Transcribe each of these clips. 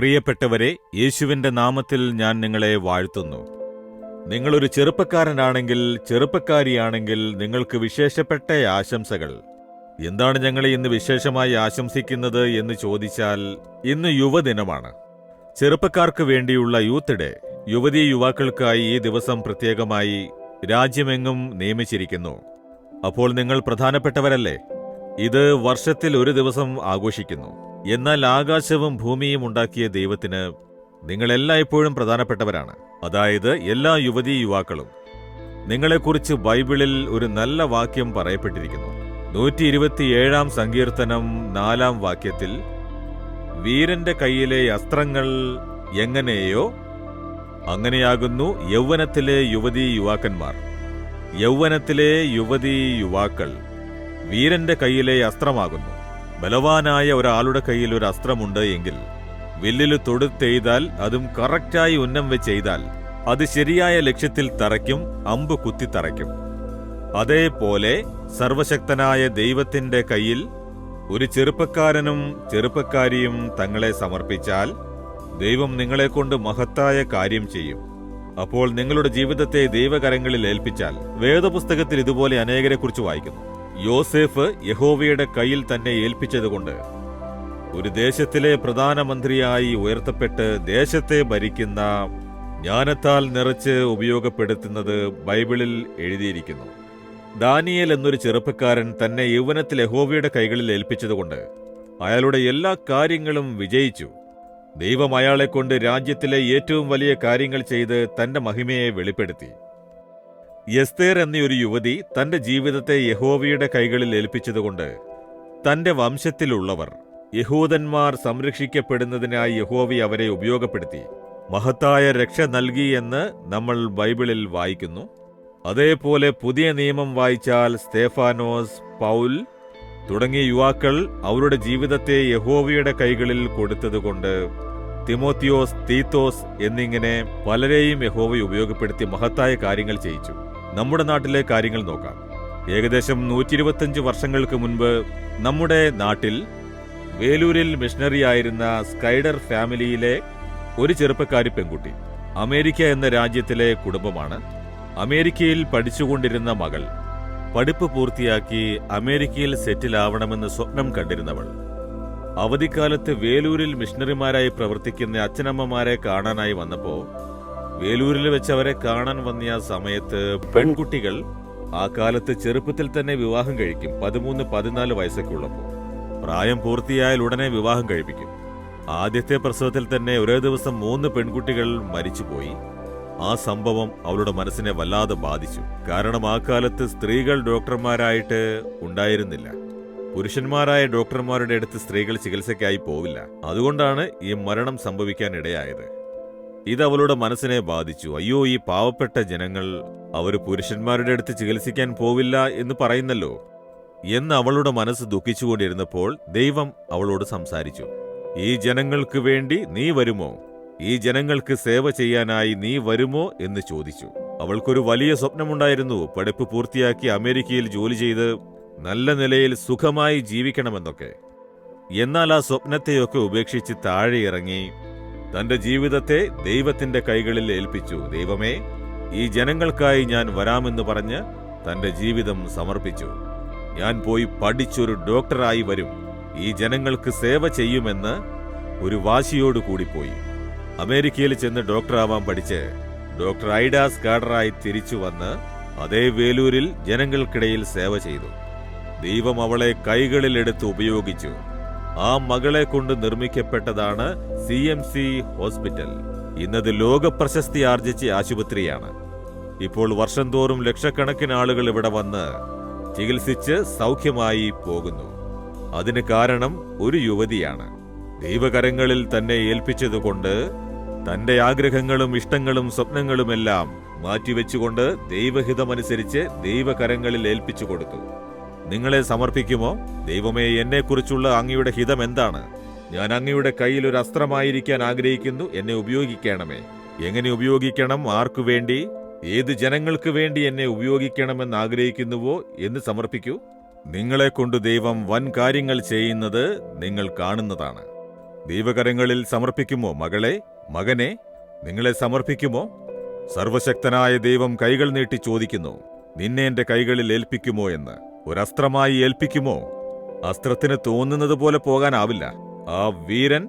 പ്രിയപ്പെട്ടവരെ യേശുവിന്റെ നാമത്തിൽ ഞാൻ നിങ്ങളെ വാഴ്ത്തുന്നു. നിങ്ങളൊരു ചെറുപ്പക്കാരനാണെങ്കിൽ ചെറുപ്പക്കാരിയാണെങ്കിൽ നിങ്ങൾക്ക് വിശേഷപ്പെട്ട ആശംസകൾ. എന്താണ് ഞങ്ങളെ ഇന്ന് വിശേഷമായി ആശംസിക്കുന്നത് എന്ന് ചോദിച്ചാൽ ഇന്ന് യുവദിനമാണ്. ചെറുപ്പക്കാർക്ക് വേണ്ടിയുള്ള യൂത്ത് ഡേ യുവതീ യുവാക്കൾക്കായി ഈ ദിവസം പ്രത്യേകമായി രാജ്യമെങ്ങും നിയമിച്ചിരിക്കുന്നു. അപ്പോൾ നിങ്ങൾ പ്രധാനപ്പെട്ടവരല്ലേ? ഇത് വർഷത്തിൽ ഒരു ദിവസം ആഘോഷിക്കുന്നു. എന്നാൽ ആകാശവും ഭൂമിയും ഉണ്ടാക്കിയ ദൈവത്തിന് നിങ്ങൾ എല്ലായ്പ്പോഴും പ്രധാനപ്പെട്ടവരാണ്. അതായത് എല്ലാ യുവതീ യുവാക്കളും. നിങ്ങളെക്കുറിച്ച് ബൈബിളിൽ ഒരു നല്ല വാക്യം പറയപ്പെട്ടിരിക്കുന്നു. നൂറ്റി ഇരുപത്തിയേഴാം സങ്കീർത്തനം നാലാം വാക്യത്തിൽ വീരന്റെ കയ്യിലെ അസ്ത്രങ്ങൾ എങ്ങനെയോ അങ്ങനെയാകുന്നു യൗവനത്തിലെ യുവതീ യുവാക്കന്മാർ. യൗവനത്തിലെ യുവതീ യുവാക്കൾ വീരന്റെ കയ്യിലെ അസ്ത്രമാകുന്നു. ബലവാനായ ഒരാളുടെ കയ്യിൽ ഒരു അസ്ത്രമുണ്ട് എങ്കിൽ വില്ലിൽ തൊടുത്തെയ്താൽ അതും കറക്റ്റായി ഉന്നം വെച്ച് ചെയ്താൽ അത് ശരിയായ ലക്ഷ്യത്തിൽ തറയ്ക്കും അമ്പ് കുത്തി തറയ്ക്കും. അതേപോലെ സർവശക്തനായ ദൈവത്തിന്റെ കയ്യിൽ ഒരു ചെറുപ്പക്കാരനും ചെറുപ്പക്കാരിയും തങ്ങളെ സമർപ്പിച്ചാൽ ദൈവം നിങ്ങളെക്കൊണ്ട് മഹത്തായ കാര്യം ചെയ്യും. അപ്പോൾ നിങ്ങളുടെ ജീവിതത്തെ ദൈവകരങ്ങളിൽ ഏൽപ്പിച്ചാൽ വേദപുസ്തകത്തിൽ ഇതുപോലെ അനേകരെക്കുറിച്ച് വായിക്കുന്നു. യോസേഫ് യഹോവയുടെ കയ്യിൽ തന്നെ ഏൽപ്പിച്ചതുകൊണ്ട് ഒരു ദേശത്തിലെ പ്രധാനമന്ത്രിയായി ഉയർത്തപ്പെട്ട് ദേശത്തെ ഭരിക്കുന്ന ജ്ഞാനത്താൽ നിറച്ച് ഉപയോഗപ്പെടുത്തുന്നത് ബൈബിളിൽ എഴുതിയിരിക്കുന്നു. ദാനിയേൽ എന്നൊരു ചെറുപ്പക്കാരൻ തന്നെ യൗവനത്തിൽ യഹോവയുടെ കൈകളിൽ ഏൽപ്പിച്ചതുകൊണ്ട് അയാളുടെ എല്ലാ കാര്യങ്ങളും വിജയിച്ചു. ദൈവം അയാളെക്കൊണ്ട് രാജ്യത്തിലെ ഏറ്റവും വലിയ കാര്യങ്ങൾ ചെയ്ത് തന്റെ മഹിമയെ വെളിപ്പെടുത്തി. എസ്തേർ എന്നൊരു യുവതി തന്റെ ജീവിതത്തെ യഹോവയുടെ കൈകളിൽ ഏൽപ്പിച്ചതുകൊണ്ട് തന്റെ വംശത്തിലുള്ളവർ യഹൂദന്മാർ സംരക്ഷിക്കപ്പെടുന്നതിനായി യഹോവി അവരെ ഉപയോഗപ്പെടുത്തി. മഹത്തായ രക്ഷ നൽകി എന്ന് നമ്മൾ ബൈബിളിൽ വായിക്കുന്നു. അതേപോലെ പുതിയ നിയമം വായിച്ചാൽ സ്തേഫാനോസ് പൗൽ തുടങ്ങിയ യുവാക്കൾ അവരുടെ ജീവിതത്തെ യഹോവയുടെ കൈകളിൽ കൊടുത്തതുകൊണ്ട് തിമോത്തിയോസ് തീത്തോസ് എന്നിങ്ങനെ പലരെയും യഹോവ ഉപയോഗപ്പെടുത്തി മഹത്തായ കാര്യങ്ങൾ ചെയ്യിച്ചു. നമ്മുടെ നാട്ടിലെ കാര്യങ്ങൾ നോക്കാം. ഏകദേശം നൂറ്റി ഇരുപത്തിയഞ്ച് വർഷങ്ങൾക്ക് മുൻപ് നമ്മുടെ നാട്ടിൽ വേലൂരിൽ മിഷണറിയായിരുന്ന സ്കൈഡർ ഫാമിലിയിലെ ഒരു ചെറുപ്പക്കാരി പെൺകുട്ടി അമേരിക്ക എന്ന രാജ്യത്തിലെ കുടുംബമാണ്. അമേരിക്കയിൽ പഠിച്ചുകൊണ്ടിരുന്ന മകൾ പഠിപ്പ് പൂർത്തിയാക്കി അമേരിക്കയിൽ സെറ്റിൽ ആവണമെന്ന് സ്വപ്നം കണ്ടിരുന്നവൾ. അവധിക്കാലത്ത് വേലൂരിൽ മിഷണറിമാരായി പ്രവർത്തിക്കുന്ന അച്ഛനമ്മമാരെ കാണാനായി വന്നപ്പോ വേലൂരിൽ വെച്ച് അവരെ കാണാൻ വന്ന ആ സമയത്ത് പെൺകുട്ടികൾ ആ കാലത്ത് ചെറുപ്പത്തിൽ തന്നെ വിവാഹം കഴിക്കും. പതിമൂന്ന് പതിനാല് വയസ്സൊക്കെ ഉള്ളപ്പോൾ പ്രായം പൂർത്തിയായാൽ ഉടനെ വിവാഹം കഴിപ്പിക്കും. ആദ്യത്തെ പ്രസവത്തിൽ തന്നെ ഒരേ ദിവസം മൂന്ന് പെൺകുട്ടികൾ മരിച്ചുപോയി. ആ സംഭവം അവളുടെ മനസ്സിനെ വല്ലാതെ ബാധിച്ചു. കാരണം ആ കാലത്ത് സ്ത്രീകൾ ഡോക്ടർമാരായിട്ട് ഉണ്ടായിരുന്നില്ല. പുരുഷന്മാരായ ഡോക്ടർമാരുടെ അടുത്ത് സ്ത്രീകൾ ചികിത്സയ്ക്കായി പോവില്ല. അതുകൊണ്ടാണ് ഈ മരണം സംഭവിക്കാൻ ഇടയായത് ഇത് അവളുടെ മനസ്സിനെ ബാധിച്ചു. അയ്യോ ഈ പാവപ്പെട്ട ജനങ്ങൾ അവർ പുരുഷന്മാരുടെ അടുത്ത് ചികിത്സിക്കാൻ പോവില്ല എന്ന് പറയുന്നല്ലോ. എന്ന് അവളുടെ മനസ്സ് ദുഃഖിച്ചുകൊണ്ടിരുന്നപ്പോൾ ദൈവം അവളോട് സംസാരിച്ചു. ഈ ജനങ്ങൾക്ക് വേണ്ടി നീ വരുമോ? ഈ ജനങ്ങൾക്ക് സേവ ചെയ്യാനായി നീ വരുമോ എന്ന് ചോദിച്ചു. അവൾക്കൊരു വലിയ സ്വപ്നമുണ്ടായിരുന്നു. പഠിപ്പ് പൂർത്തിയാക്കി അമേരിക്കയിൽ ജോലി ചെയ്ത് നല്ല നിലയിൽ സുഖമായി ജീവിക്കണമെന്നൊക്കെ. എന്നാൽ ആ സ്വപ്നത്തെയൊക്കെ ഉപേക്ഷിച്ച് താഴെ ഇറങ്ങി തന്റെ ജീവിതത്തെ ദൈവത്തിന്റെ കൈകളിൽ ഏൽപ്പിച്ചു. ദൈവമേ ഈ ജനങ്ങൾക്കായി ഞാൻ വരാമെന്ന് പറഞ്ഞ് തന്റെ ജീവിതം സമർപ്പിച്ചു. ഞാൻ പോയി പഠിച്ചൊരു ഡോക്ടറായി വരും. ഈ ജനങ്ങൾക്ക് സേവ ചെയ്യുമെന്ന് ഒരു വാശിയോട് കൂടി പോയി. അമേരിക്കയിൽ ചെന്ന് ഡോക്ടറാവാൻ പഠിച്ച് ഡോക്ടർ ഐഡാസ് കാഡറായി തിരിച്ചു വന്ന് അതേ വേലൂരിൽ ജനങ്ങൾക്കിടയിൽ സേവ ചെയ്തു. ദൈവം അവളെ കൈകളിലെടുത്ത് ഉപയോഗിച്ചു. ആ മകളെ കൊണ്ട് നിർമ്മിക്കപ്പെട്ടതാണ് സി എം സി ഹോസ്പിറ്റൽ. ഇന്നത് ലോക പ്രശസ്തി ആർജിച്ച ആശുപത്രിയാണ്. ഇപ്പോൾ വർഷം തോറും ലക്ഷക്കണക്കിന് ആളുകൾ ഇവിടെ വന്ന് ചികിത്സിച്ച് സൗഖ്യമായി പോകുന്നു. അതിന് കാരണം ഒരു യുവതിയാണ്. ദൈവകരങ്ങളിൽ തന്നെ ഏൽപ്പിച്ചതുകൊണ്ട് തന്റെ ആഗ്രഹങ്ങളും ഇഷ്ടങ്ങളും സ്വപ്നങ്ങളുമെല്ലാം മാറ്റിവെച്ചുകൊണ്ട് ദൈവഹിതമനുസരിച്ച് ദൈവകരങ്ങളിൽ ഏൽപ്പിച്ചു കൊടുത്തു. നിങ്ങളെ സമർപ്പിക്കുമോ? ദൈവമേ എന്നെക്കുറിച്ചുള്ള അങ്ങയുടെ ഹിതം എന്താണ്? ഞാൻ അങ്ങയുടെ കയ്യിൽ ഒരു അസ്ത്രമായിരിക്കാൻ ആഗ്രഹിക്കുന്നു എന്നെ ഉപയോഗിക്കണമേ. എങ്ങനെ ഉപയോഗിക്കണം? ആർക്കു വേണ്ടി? ഏത് ജനങ്ങൾക്ക് വേണ്ടി എന്നെ ഉപയോഗിക്കണമെന്ന് ആഗ്രഹിക്കുന്നുവോ എന്ന് സമർപ്പിക്കൂ. നിങ്ങളെ കൊണ്ട് ദൈവം വൻ കാര്യങ്ങൾ ചെയ്യുന്നത് നിങ്ങൾ കാണുന്നതാണ്. ദൈവകരങ്ങളിൽ സമർപ്പിക്കുമോ മകളെ? മകനെ? നിങ്ങളെ സമർപ്പിക്കുമോ? സർവശക്തനായ ദൈവം കൈകൾ നീട്ടി ചോദിക്കുന്നു നിന്നെ എന്റെ കൈകളിൽ ഏൽപ്പിക്കുമോ എന്ന്. ഒരസ്ത്രമായി ഏൽപ്പിക്കുമോ? അസ്ത്രത്തിന് തോന്നുന്നത് പോലെ പോകാനാവില്ല. ആ വീരൻ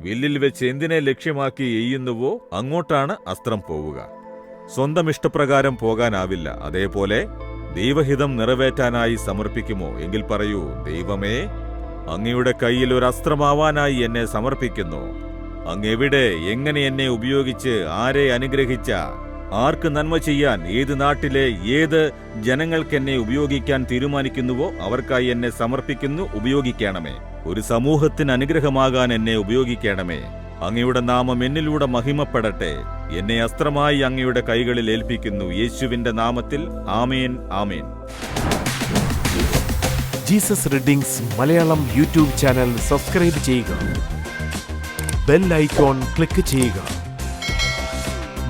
വില്ലിൽ വെച്ച് എന്തിനെ ലക്ഷ്യമാക്കി എയ്യുന്നുവോ അങ്ങോട്ടാണ് അസ്ത്രം പോവുക. സ്വന്തം ഇഷ്ടപ്രകാരം പോകാനാവില്ല. അതേപോലെ ദൈവഹിതം നിറവേറ്റാനായി സമർപ്പിക്കുമോ? എങ്കിൽ പറയൂ ദൈവമേ അങ്ങയുടെ കയ്യിൽ ഒരു അസ്ത്രമാവാനായി എന്നെ സമർപ്പിക്കുന്നു. അങ്ങെവിടെ എങ്ങനെ എന്നെ ഉപയോഗിച്ച് ആരെ അനുഗ്രഹിച്ച? ആർക്ക് നന്മ ചെയ്യാൻ ഏത് നാട്ടിലെ ഏത് ജനങ്ങൾക്ക് എന്നെ ഉപയോഗിക്കാൻ തീരുമാനിക്കുന്നുവോ അവർക്കായി എന്നെ സമർപ്പിക്കുന്നു ഉപയോഗിക്കണമേ. ഒരു സമൂഹത്തിന് അനുഗ്രഹമാകാൻ എന്നെ ഉപയോഗിക്കണമേ. അങ്ങയുടെ നാമം എന്നിലൂടെ മഹിമപ്പെടട്ടെ. എന്നെ അസ്ത്രമായി അങ്ങയുടെ കൈകളിൽ ഏൽപ്പിക്കുന്നു. യേശുവിന്റെ നാമത്തിൽ ആമേൻ ആമേൻ. Jesus readings Malayalam YouTube channel subscribe ചെയ്യുക. ബെൽ ഐക്കോൺ ക്ലിക്ക് ചെയ്യുക.